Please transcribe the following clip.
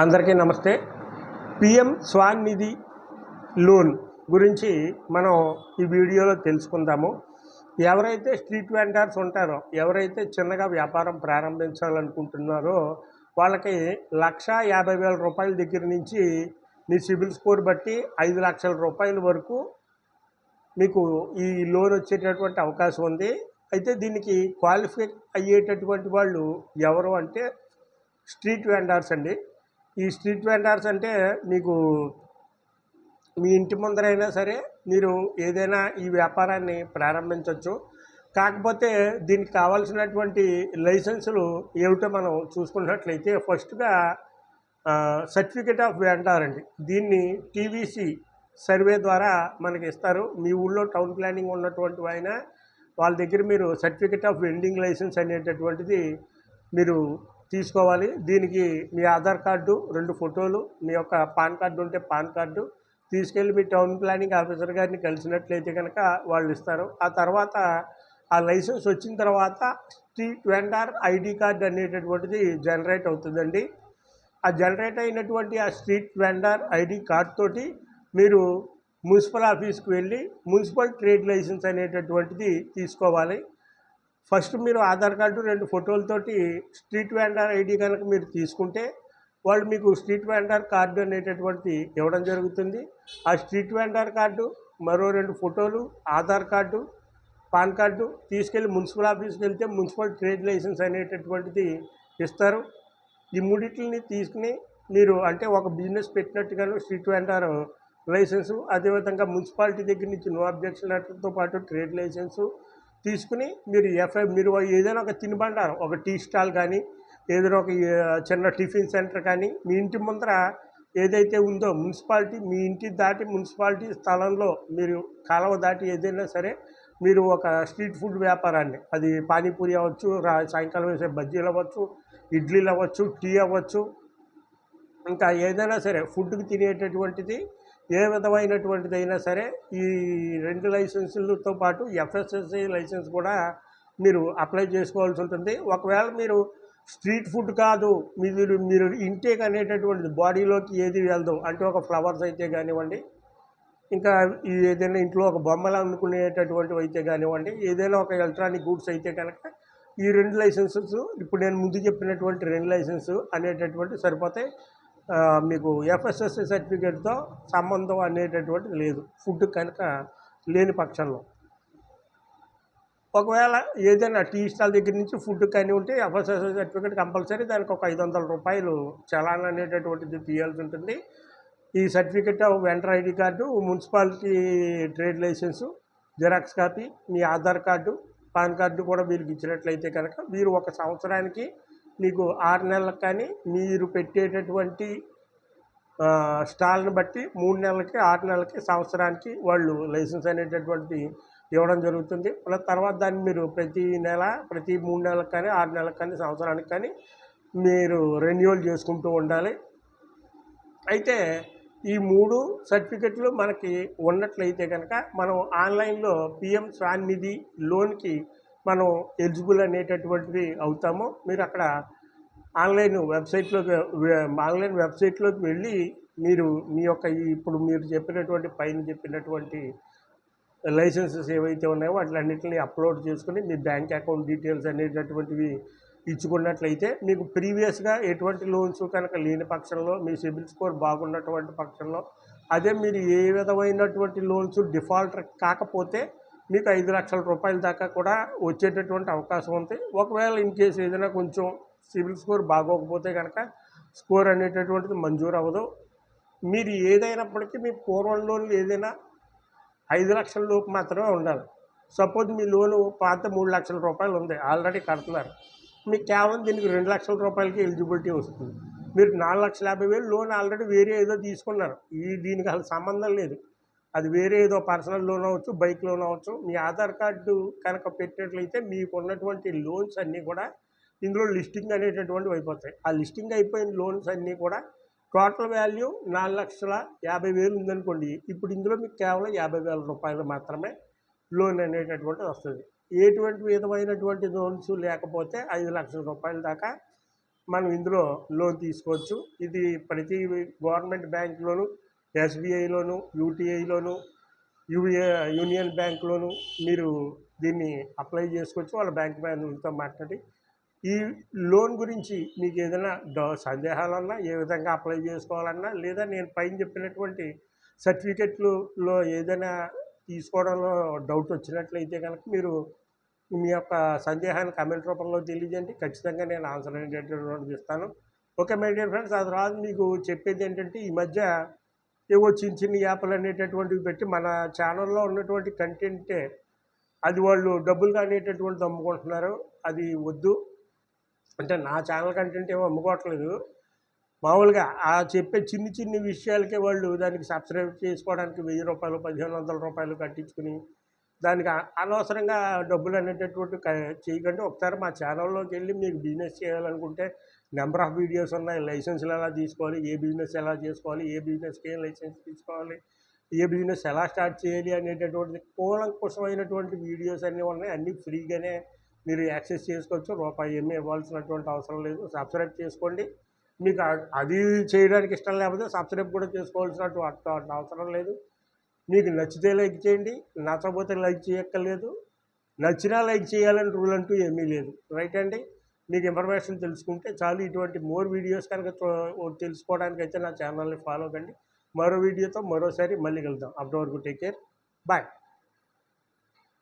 అందరికీ నమస్తే. PM SVANidhi loan గురించి మనం ఈ వీడియోలో తెలుసుకుందాము. ఎవరైతే స్ట్రీట్ వెండర్స్ ఉంటారో ఎవరైతే చిన్నగా వ్యాపారం ప్రారంభించాలనుకుంటున్నారో వాళ్ళకి లక్ష యాభై వేల రూపాయల దగ్గర నుంచి మీ సిబిల్ స్కోర్ బట్టి ఐదు లక్షల రూపాయల వరకు మీకు ఈ లోన్ వచ్చేటటువంటి అవకాశం ఉంది. అయితే దీనికి క్వాలిఫై అయ్యేటటువంటి వాళ్ళు ఎవరు అంటే స్ట్రీట్ వెండర్స్ అండి. ఈ స్ట్రీట్ వెండర్స్ అంటే మీకు మీ ఇంటి ముందరైనా సరే మీరు ఏదైనా ఈ వ్యాపారాన్ని ప్రారంభించవచ్చు కాకపోతే దీనికి కావాల్సినటువంటి లైసెన్సులు ఏమిటో మనం చూసుకున్నట్లయితే ఫస్ట్గా సర్టిఫికేట్ ఆఫ్ వెండార్ అండి. దీన్ని టీవీసీ సర్వే ద్వారా మనకి ఇస్తారు. మీ ఊళ్ళో టౌన్ ప్లానింగ్ ఉన్నటువంటి ఆయన వాళ్ళ దగ్గర మీరు సర్టిఫికేట్ ఆఫ్ వెండింగ్ లైసెన్స్ అనేటటువంటిది మీరు తీసుకోవాలి. దీనికి మీ ఆధార్ కార్డు రెండు ఫోటోలు మీ యొక్క పాన్ కార్డు ఉంటే పాన్ కార్డు తీసుకెళ్ళి మీ టౌన్ ప్లానింగ్ ఆఫీసర్ గారిని కలిసినట్లయితే కనుక వాళ్ళు ఇస్తారు. ఆ తర్వాత ఆ లైసెన్స్ వచ్చిన తర్వాత స్ట్రీట్ వెండర్ ఐడి కార్డు అనేటటువంటిది జనరేట్ అవుతుందండి. ఆ జనరేట్ అయినటువంటి ఆ స్ట్రీట్ వెండర్ ఐడి కార్డ్ తోటి మీరు మున్సిపల్ ఆఫీస్కి వెళ్ళి మున్సిపల్ ట్రేడ్ లైసెన్స్ అనేటటువంటిది తీసుకోవాలి. ఫస్ట్ మీరు ఆధార్ కార్డు రెండు ఫోటోలతోటి స్ట్రీట్ వెండర్ ఐడి కనుక మీరు తీసుకుంటే వాళ్ళు మీకు స్ట్రీట్ వెండర్ కార్డు అనేటటువంటి ఇవ్వడం జరుగుతుంది. ఆ స్ట్రీట్ వెండర్ కార్డు మరో రెండు ఫోటోలు ఆధార్ కార్డు పాన్ కార్డు తీసుకెళ్ళి మున్సిపల్ ఆఫీస్కి వెళ్తే మున్సిపల్ ట్రేడ్ లైసెన్స్ అనేటటువంటిది ఇస్తారు. ఈ మూడింటిని తీసుకుని మీరు అంటే ఒక బిజినెస్ పెట్టినట్టుగాను స్ట్రీట్ వెండర్ లైసెన్సు అదేవిధంగా మున్సిపాలిటీ దగ్గర నుంచి నో అబ్జెక్షన్ లెటర్తో పాటు ట్రేడ్ లైసెన్సు తీసుకుని మీరు ఎఫ్ఐ మీరు ఏదైనా ఒక తినుబండారం ఒక టీ స్టాల్ కానీ ఏదైనా ఒక చిన్న టిఫిన్ సెంటర్ కానీ మీ ఇంటి ముందర ఏదైతే ఉందో మున్సిపాలిటీ మీ ఇంటి దాటి మున్సిపాలిటీ స్థలంలో మీరు కాలువ దాటి ఏదైనా సరే మీరు ఒక స్ట్రీట్ ఫుడ్ వ్యాపారాన్ని అది పానీపూరి అవ్వచ్చు రా సాయంకాలం వేసే బజ్జీలు అవ్వచ్చు ఇడ్లీలు అవ్వచ్చు టీ అవ్వచ్చు ఇంకా ఏదైనా సరే ఫుడ్కి తినేటటువంటిది ఏ విధమైనటువంటిది అయినా సరే ఈ రెండు లైసెన్సులతో పాటు ఎఫ్ఎస్ఎస్ఐ లైసెన్స్ కూడా మీరు అప్లై చేసుకోవాల్సి ఉంటుంది. ఒకవేళ మీరు స్ట్రీట్ ఫుడ్ కాదు మీరు మీరు ఇంటేక్ అనేటటువంటిది బాడీలోకి ఏది వెళ్దాం అంటే ఒక ఫ్లవర్స్ అయితే కానివ్వండి ఇంకా ఏదైనా ఇంట్లో ఒక బొమ్మలు అనుకునేటటువంటివి అయితే కానివ్వండి ఏదైనా ఒక ఎలక్ట్రానిక్ గూడ్స్ అయితే కనుక ఈ రెండు లైసెన్సెస్ ఇప్పుడు నేను ముందు చెప్పినటువంటి రెండు లైసెన్స్ అనేటటువంటి సరిపోతాయి. మీకు ఎఫ్ఎస్ఎస్సీ సర్టిఫికేట్తో సంబంధం అనేటటువంటిది లేదు. ఫుడ్ కనుక లేని పక్షంలో. ఒకవేళ ఏదైనా టీ స్టాల్ దగ్గర నుంచి ఫుడ్ కానీ ఉంటే ఎఫ్ఎస్ఎస్ఐ సర్టిఫికేట్ కంపల్సరీ దానికి ఒక ఐదు వందల రూపాయలు చలాన్ అనేటటువంటిది తీయాల్సి ఉంటుంది. ఈ certificate vendor ID card municipality trade license xerox copy మీ ఆధార్ కార్డు పాన్ కార్డు కూడా వీరికి ఇచ్చినట్లయితే కనుక మీరు ఒక సంవత్సరానికి మీకు ఆరు నెలలకు కానీ మీరు పెట్టేటటువంటి స్టాల్ని బట్టి మూడు నెలలకి ఆరు నెలలకి సంవత్సరానికి వాళ్ళు లైసెన్స్ అనేటటువంటి ఇవ్వడం జరుగుతుంది. మళ్ళీ తర్వాత దాన్ని మీరు ప్రతి నెల ప్రతి మూడు నెలలకు కానీ ఆరు నెలలకు కానీ సంవత్సరానికి కానీ మీరు రెన్యువల్ చేసుకుంటూ ఉండాలి. అయితే ఈ మూడు సర్టిఫికెట్లు మనకి ఉన్నట్లయితే కనుక మనం ఆన్లైన్లో పిఎం స్వాన్ నిధి లోన్కి మనం ఎలిజిబుల్ అనేటటువంటిది అవుతామో మీరు అక్కడ ఆన్లైన్ వెబ్సైట్లోకి ఆన్లైన్ వెబ్సైట్లోకి వెళ్ళి మీరు మీ యొక్క ఇప్పుడు మీరు చెప్పినటువంటి పైన చెప్పినటువంటి లైసెన్సెస్ ఏవైతే ఉన్నాయో వాటిలన్నింటినీ అప్లోడ్ చేసుకుని మీ బ్యాంక్ అకౌంట్ డీటెయిల్స్ అనేటటువంటివి ఇచ్చుకున్నట్లయితే మీకు ప్రీవియస్గా ఎటువంటి లోన్స్ కనుక లేని పక్షంలో మీ సిబిల్ స్కోర్ బాగున్నటువంటి పక్షంలో అదే మీరు ఏ విధమైనటువంటి లోన్స్ డిఫాల్టర్ కాకపోతే మీకు ఐదు లక్షల రూపాయల దాకా కూడా వచ్చేటటువంటి అవకాశం ఉంది. ఒకవేళ ఇన్ కేసు ఏదైనా కొంచెం సిబిల్ స్కోర్ బాగోకపోతే కనుక స్కోర్ అనేటటువంటిది మంజూరు అవ్వదు. మీరు ఏదైనప్పటికీ మీ పూర్వం లోన్లు ఏదైనా ఐదు లక్షల లోపు మాత్రమే ఉండాలి. సపోజ్ మీ లోను పాత మూడు లక్షల రూపాయలు ఉంది ఆల్రెడీ కడుతున్నారు. మీకు కేవలం దీనికి రెండు లక్షల రూపాయలకి ఎలిజిబిలిటీ వస్తుంది. మీరు నాలుగు లక్షల యాభై వేలు లోన్ ఆల్రెడీ వేరే ఏదో తీసుకున్నారు. ఈ దీనికి అసలు సంబంధం లేదు. అది వేరే ఏదో పర్సనల్ లోన్ అవ్వచ్చు బైక్ లోన్ అవ్వచ్చు. మీ ఆధార్ కార్డు కనుక పెట్టినట్లయితే మీకు ఉన్నటువంటి లోన్స్ అన్నీ కూడా ఇందులో లిస్టింగ్ అనేటటువంటివి అయిపోతాయి. ఆ లిస్టింగ్ అయిపోయిన లోన్స్ అన్నీ కూడా టోటల్ వాల్యూ నాలుగు లక్షల యాభై వేలు ఉందనుకోండి ఇప్పుడు ఇందులో మీకు కేవలం యాభై వేల రూపాయలు మాత్రమే లోన్ అనేటటువంటిది వస్తుంది. ఎటువంటి విధమైనటువంటి లోన్స్ లేకపోతే ఐదు లక్షల రూపాయల దాకా మనం ఇందులో లోన్ తీసుకోవచ్చు. ఇది ప్రతి గవర్నమెంట్ బ్యాంకులోనూ ఎస్బీఐలోను యూటీఐలోను యూఏ యూనియన్ బ్యాంక్లోను మీరు దీన్ని అప్లై చేసుకోవచ్చు. వాళ్ళ బ్యాంక్ మేనేజర్తో మాట్లాడి ఈ లోన్ గురించి మీకు ఏదైనా డ- సందేహాలన్నా ఏ విధంగా అప్లై చేసుకోవాలన్నా లేదా నేను పైన చెప్పినటువంటి సర్టిఫికెట్లులో ఏదైనా తీసుకోవడంలో డౌట్ వచ్చినట్లయితే కనుక మీరు మీ యొక్క సందేహాన్ని కమెంట్ రూపంలో తెలియజేయండి. ఖచ్చితంగా నేను ఆన్సర్ అనేటటువంటి ఇస్తాను. ఓకే మై డియర్ ఫ్రెండ్స్ ఆ తర్వాత మీకు చెప్పేది ఏంటంటే ఈ మధ్య ఏవో చిన్న చిన్న యాప్లు అనేటటువంటివి పెట్టి మన ఛానల్లో ఉన్నటువంటి కంటెంటే అది వాళ్ళు డబ్బులు అనేటటువంటిది అమ్ముకుంటున్నారు. అది వద్దు. అంటే నా ఛానల్ కంటెంట్ ఏమో అమ్ముకోవట్లేదు. మామూలుగా ఆ చెప్పే చిన్ని చిన్ని విషయాలకే వాళ్ళు దానికి సబ్స్క్రైబ్ చేసుకోవడానికి వెయ్యి రూపాయలు పదిహేను వందల రూపాయలు కట్టించుకుని దానికి అనవసరంగా డబ్బులు అనేటటువంటి క- చేయకండి. ఒకసారి మా ఛానల్లోకి వెళ్ళి మీకు బిజినెస్ చేయాలనుకుంటే నెంబర్ ఆఫ్ వీడియోస్ ఉన్నాయి. లైసెన్స్లు ఎలా తీసుకోవాలి? ఏ బిజినెస్ ఎలా చేసుకోవాలి? ఏ బిజినెస్కి ఏం లైసెన్స్ తీసుకోవాలి? ఏ బిజినెస్ ఎలా స్టార్ట్ చేయాలి అనేటటువంటి కూలంకుషమైనటువంటి వీడియోస్ అన్నీ ఉన్నాయి. అన్నీ ఫ్రీగానే మీరు యాక్సెస్ చేసుకోవచ్చు. రూపాయి ఏమీ ఇవ్వాల్సినటువంటి అవసరం లేదు. సబ్స్క్రైబ్ చేసుకోండి. మీకు అది చేయడానికి ఇష్టం లేకపోతే సబ్స్క్రైబ్ కూడా చేసుకోవాల్సినటువంటి అవసరం లేదు. మీకు నచ్చితే లైక్ చేయండి. నచ్చకపోతే లైక్ చేయక్కర్లేదు. నచ్చినా లైక్ చేయాలని రూల్ అంటూ ఏమీ లేదు. రైట్ అండి? మీకు ఇన్ఫర్మేషన్ తెలుసుకుంటే చాలు. ఇటువంటి మోర్ వీడియోస్ కనుక తెలుసుకోవడానికి అయితే నా ఛానల్ని ఫాలో కండి. మరో వీడియోతో మరోసారి మళ్ళీ కలుద్దాం. అప్పటి వరకు టేక్ కేర్ బాయ్